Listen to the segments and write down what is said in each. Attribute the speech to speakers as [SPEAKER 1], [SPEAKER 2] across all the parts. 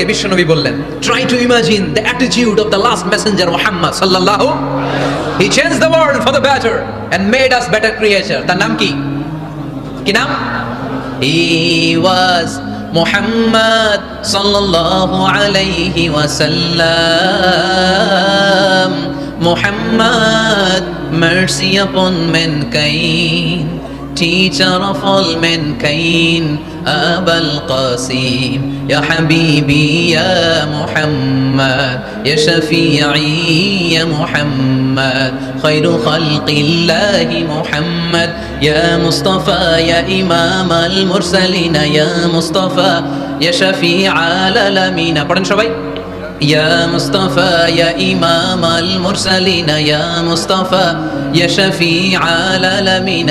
[SPEAKER 1] দিয়ে বিশ্বনবী বললেন try to imagine the attitude of the last messenger Muhammad সাল্লাল্লাহু he change the world for the better and made us better creature তার নাম কি? কি নাম? হি ওয়াজ মুহাম্মদ সাল্লাল্লাহু আলাইহি ওয়াসাল্লাম। Muhammad mercy upon mankind, teacher of all mankind أبا القاسم. يا حبيبي يا محمد يا شفيعي يا محمد خير خلق الله محمد. يا مصطفى يا إمام المرسلين يا مصطفى يا شفيع العالمين. أقرن يا مصطفى يا إمام المرسلين يا مصطفى يا شفيع العالمين.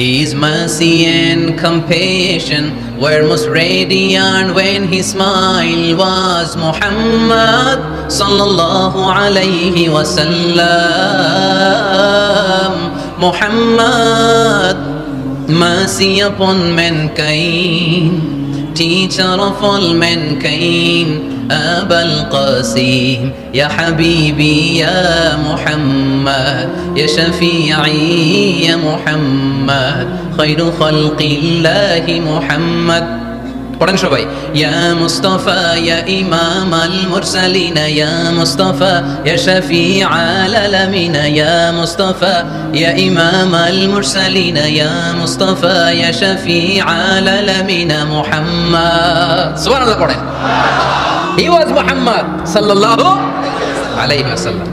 [SPEAKER 1] His mercy and compassion were most radiant when his smile was Muhammad sallallahu alayhi wasallam. Muhammad, mercy upon mankind, teacher of all mankind. أبا القاسم يا حبيبي يا محمد يا شفيعي يا محمد خير خلق الله محمد পড়েন সবাই ইয়া মুস্তাফা ইয়া ইমাম আল মুরসালিন ইয়া মুস্তাফা ইয়া শফি আল আলামিন ইয়া মুস্তাফা ইয়া ইমাম আল মুরসালিন ইয়া মুস্তাফা ইয়া শফি আল আলামিন মুহাম্মদ সুবহানাল্লাহ পড়েন He was Muhammad sallallahu alayhi wa sallam.